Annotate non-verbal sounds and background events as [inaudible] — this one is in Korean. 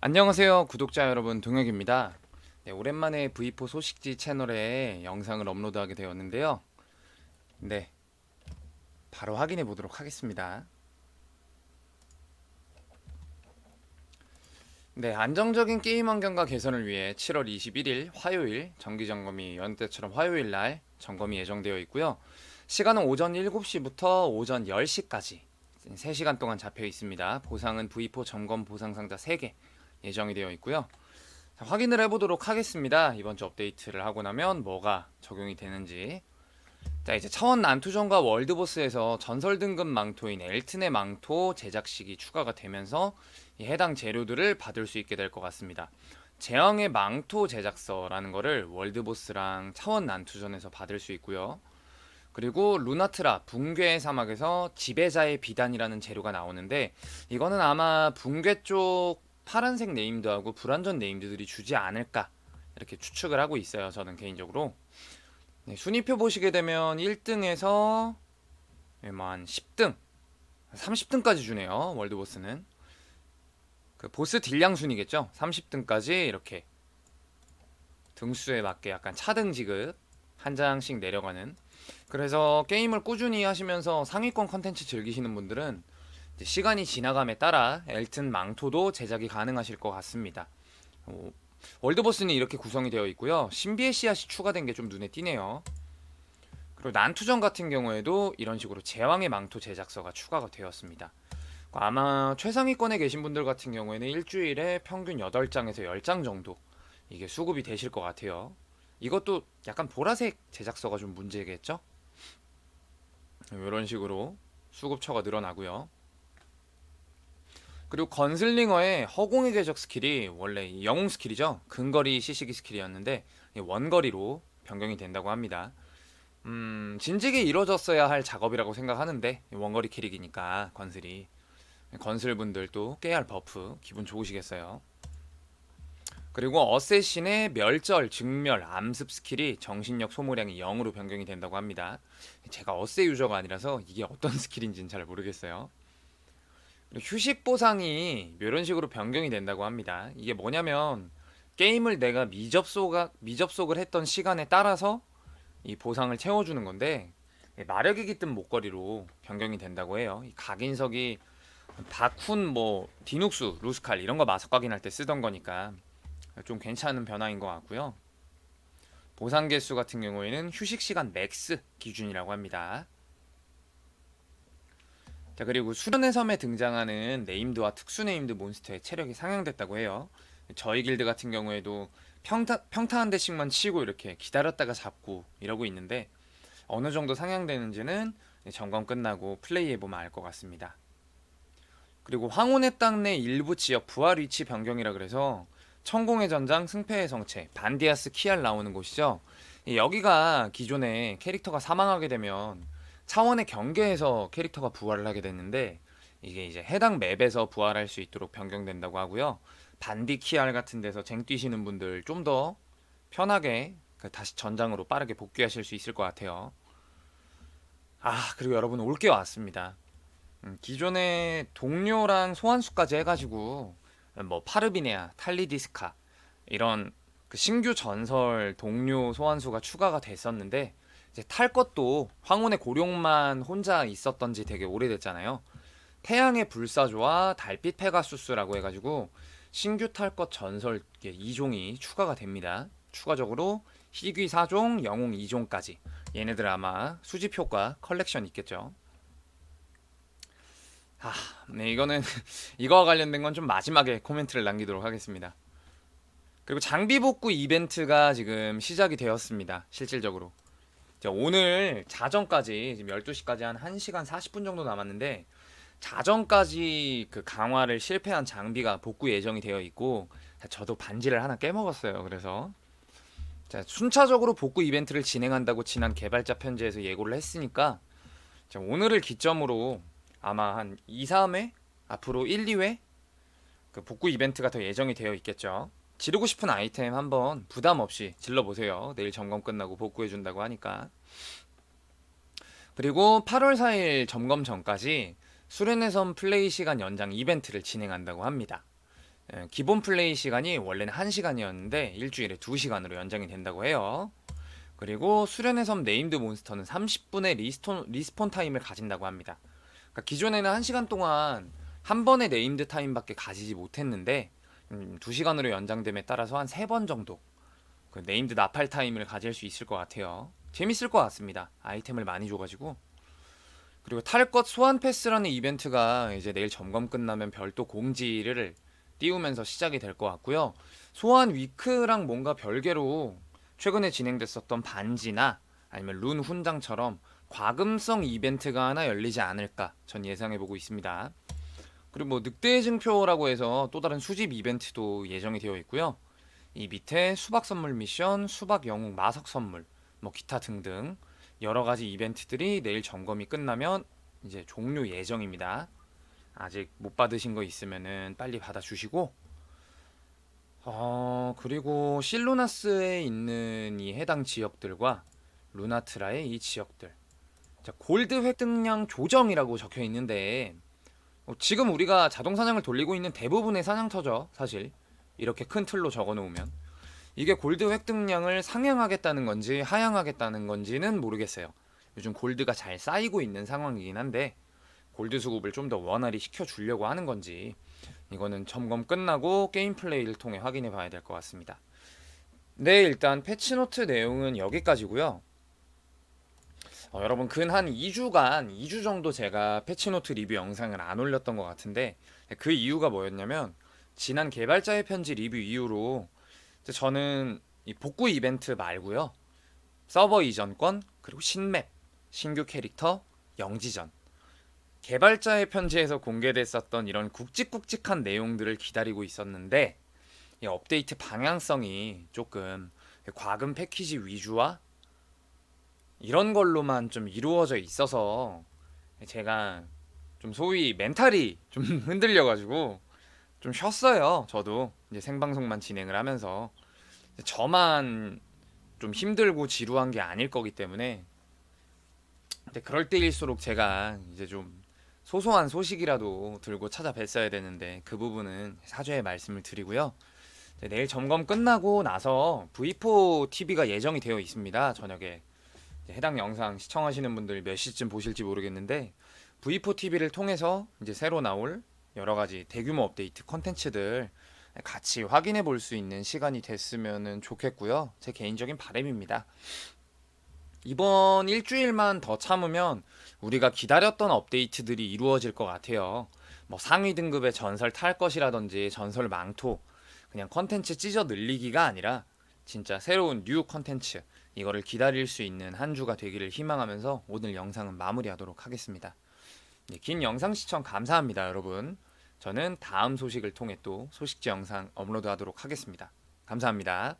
안녕하세요 구독자 여러분. 동혁입니다. 네, 오랜만에 V4 소식지 채널에 영상을 업로드하게 되었는데요. 네 바로 확인해 보도록 하겠습니다. 네 안정적인 게임 환경과 개선을 위해 7월 21일 화요일 정기점검이 연때처럼 화요일 날 점검이 예정되어 있고요. 시간은 오전 7시부터 오전 10시까지 3시간 동안 잡혀 있습니다. 보상은 V4 점검 보상 상자 3개 예정이 되어 있고요. 자, 확인을 해보도록 하겠습니다. 이번 주 업데이트를 하고 나면 뭐가 적용이 되는지. 자 이제 차원 난투전과 월드보스에서 전설 등급 망토인 엘튼의 망토 제작식이 추가가 되면서 이 해당 재료들을 받을 수 있게 될 것 같습니다. 재앙의 망토 제작서라는 거를 월드보스랑 차원 난투전에서 받을 수 있고요. 그리고 루나트라 붕괴의 사막에서 지배자의 비단이라는 재료가 나오는데 이거는 아마 붕괴 쪽 파란색 네임드하고 불완전 네임드들이 주지 않을까 이렇게 추측을 하고 있어요. 저는 개인적으로 네, 순위표 보시게 되면 1등에서 한 10등, 30등까지 주네요. 월드보스는 그 보스 딜량 순이겠죠. 30등까지 이렇게 등수에 맞게 약간 차등 지급 한 장씩 내려가는. 그래서 게임을 꾸준히 하시면서 상위권 컨텐츠 즐기시는 분들은 시간이 지나감에 따라 엘튼 망토도 제작이 가능하실 것 같습니다. 어, 월드보스는 이렇게 구성이 되어 있고요. 신비의 씨앗이 추가된 게 좀 눈에 띄네요. 그리고 난투전 같은 경우에도 이런 식으로 제왕의 망토 제작서가 추가가 되었습니다. 아마 최상위권에 계신 분들 같은 경우에는 일주일에 평균 8장에서 10장 정도 이게 수급이 되실 것 같아요. 이것도 약간 보라색 제작서가 좀 문제겠죠? 이런 식으로 수급처가 늘어나고요. 그리고 건슬링어의 허공의 궤적 스킬이 원래 이 영웅 스킬이죠. 근거리 시시기 스킬이었는데 이 원거리로 변경이 된다고 합니다. 음, 진즉에 이루어졌어야 할 작업이라고 생각하는데 이 원거리 캐릭이니까 건슬이 건슬분들도 깨알 버프 기분 좋으시겠어요. 그리고 어쌔신의 멸절, 증멸, 암습 스킬이 정신력 소모량이 0으로 변경이 된다고 합니다. 제가 어쌔 유저가 아니라서 이게 어떤 [laughs] 스킬인지는 잘 모르겠어요. 휴식 보상이 이런 식으로 변경이 된다고 합니다. 이게 뭐냐면 게임을 내가 미접속가 미접속을 했던 시간에 따라서 이 보상을 채워주는 건데 마력이 깃든 목걸이로 변경이 된다고 해요. 이 각인석이 다쿤 뭐 디눅스, 루스칼 이런 거 마석 각인할 때 쓰던 거니까 좀 괜찮은 변화인 것 같고요. 보상 개수 같은 경우에는 휴식 시간 맥스 기준이라고 합니다. 자 그리고 수련의 섬에 등장하는 네임드와 특수 네임드 몬스터의 체력이 상향됐다고 해요. 저희 길드 같은 경우에도 평타, 평타 한 대씩만 치고 이렇게 기다렸다가 잡고 이러고 있는데 어느 정도 상향되는지는 점검 끝나고 플레이해보면 알 것 같습니다. 그리고 황혼의 땅 내 일부 지역 부활 위치 변경이라 그래서 천공의 전장 승패의 성체 반디아스 키알 나오는 곳이죠. 여기가 기존에 캐릭터가 사망하게 되면 차원의 경계에서 캐릭터가 부활을 하게 됐는데 이게 이제 해당 맵에서 부활할 수 있도록 변경된다고 하고요. 반디 키알 같은 데서 쟁 뛰시는 분들 좀 더 편하게 그 다시 전장으로 빠르게 복귀하실 수 있을 것 같아요. 아 그리고 여러분 올 게 왔습니다. 음, 기존에 동료랑 소환수까지 해가지고 뭐 파르비네아, 탈리디스카 이런 그 신규 전설 동료 소환수가 추가가 됐었는데 이제 탈 것도 황혼의 고룡만 혼자 있었던 지 되게 오래됐잖아요. 태양의 불사조와 달빛 페가수스라고 해가지고 신규 탈 것 전설 2종이 추가가 됩니다. 추가적으로 희귀 4종, 영웅 2종까지 얘네들 아마 수집 효과 컬렉션 있겠죠. 아, 네 이거는 [laughs] 이거와 관련된 건 좀 마지막에 코멘트를 남기도록 하겠습니다. 그리고 장비 복구 이벤트가 지금 시작이 되었습니다. 실질적으로. 자, 오늘 자정까지 지금 12시까지 한 1시간 40분 정도 남았는데 자정까지 그 강화를 실패한 장비가 복구 예정이 되어 있고 저도 반지를 하나 깨먹었어요. 그래서 자, 순차적으로 복구 이벤트를 진행한다고 지난 개발자 편지에서 예고를 했으니까 자, 오늘을 기점으로 아마 한 2, 3회 앞으로 1, 2회 그 복구 이벤트가 더 예정이 되어 있겠죠. 지르고 싶은 아이템 한번 부담 없이 질러 보세요. 내일 점검 끝나고 복구해 준다고 하니까. 그리고 8월 4일 점검 전까지 수련의 섬 플레이 시간 연장 이벤트를 진행한다고 합니다. 예, 기본 플레이 시간이 원래는 1시간이었는데 일주일에 2시간으로 연장이 된다고 해요. 그리고 수련의 섬 네임드 몬스터는 30분의 리스폰, 리스폰 타임을 가진다고 합니다. 그러니까 기존에는 1시간 동안 한 번의 네임드 타임밖에 가지지 못했는데 음, 2시간으로 연장됨에 따라서 한 3번 정도 그 네임드 나팔 타임을 가질 수 있을 것 같아요. 재밌을 것 같습니다. 아이템을 많이 줘가지고. 그리고 탈 것 소환 패스라는 이벤트가 이제 내일 점검 끝나면 별도 공지를 띄우면서 시작이 될 것 같고요. 소환 위크랑 뭔가 별개로 최근에 진행됐었던 반지나 아니면 룬 훈장처럼 과금성 이벤트가 하나 열리지 않을까 전 예상해보고 있습니다. 그리고 뭐 늑대의 증표라고 해서 또 다른 수집 이벤트도 예정이 되어 있고요. 이 밑에 수박 선물 미션, 수박 영웅 마석 선물, 뭐 기타 등등 여러 가지 이벤트들이 내일 점검이 끝나면 이제 종료 예정입니다. 아직 못 받으신 거 있으면은 빨리 받아 주시고 어 그리고 실루나스에 있는 이 해당 지역들과 루나트라의 이 지역들 자, 골드 획득량 조정이라고 적혀 있는데 어, 지금 우리가 자동 사냥을 돌리고 있는 대부분의 사냥터죠 사실 이렇게 큰 틀로 적어 놓으면 이게 골드 획득량을 상향하겠다는 건지 하향하겠다는 건지는 모르겠어요 요즘 골드가 잘 쌓이고 있는 상황이긴 한데 골드 수급을 좀 더 원활히 시켜주려고 하는 건지 이거는 점검 끝나고 게임 플레이를 통해 확인해 봐야 될 것 같습니다. 네, 일단 패치노트 내용은 여기까지고요. 어, 여러분 근 한 2주간 2주 정도 제가 패치노트 리뷰 영상을 안 올렸던 것 같은데 그 이유가 뭐였냐면 지난 개발자의 편지 리뷰 이후로 저는 이 복구 이벤트 말고요. 서버 이전권 그리고 신맵 신규 캐릭터 영지전. 개발자의 편지에서 공개됐었던 이런 굵직굵직한 내용들을 기다리고 있었는데 이 업데이트 방향성이 조금 과금 패키지 위주와 이런 걸로만 좀 이루어져 있어서 제가 좀 소위 멘탈이 좀 [laughs] 흔들려 가지고 좀 쉬었어요. 저도 이제 생방송만 진행을 하면서 저만 좀 힘들고 지루한 게 아닐 거기 때문에 근데 그럴 때일수록 제가 이제 좀 소소한 소식이라도 들고 찾아뵀어야 되는데 그 부분은 사죄의 말씀을 드리고요. 내일 점검 끝나고 나서 V4 TV가 예정이 되어 있습니다. 저녁에 해당 영상 시청하시는 분들 몇 시쯤 보실지 모르겠는데 V4 TV를 통해서 이제 새로 나올 여러 가지 대규모 업데이트 컨텐츠들 같이 확인해 볼 수 있는 시간이 됐으면 좋겠고요. 제 개인적인 바람입니다. 이번 일주일만 더 참으면 우리가 기다렸던 업데이트들이 이루어질 것 같아요. 뭐 상위 등급의 전설 탈 것이라든지 전설 망토 그냥 컨텐츠 찢어 늘리기가 아니라 진짜 새로운 뉴 컨텐츠 이거를 기다릴 수 있는 한 주가 되기를 희망하면서 오늘 영상은 마무리하도록 하겠습니다. 네, 긴 영상 시청 감사합니다, 여러분. 저는 다음 소식을 통해 또 소식지 영상 업로드하도록 하겠습니다. 감사합니다.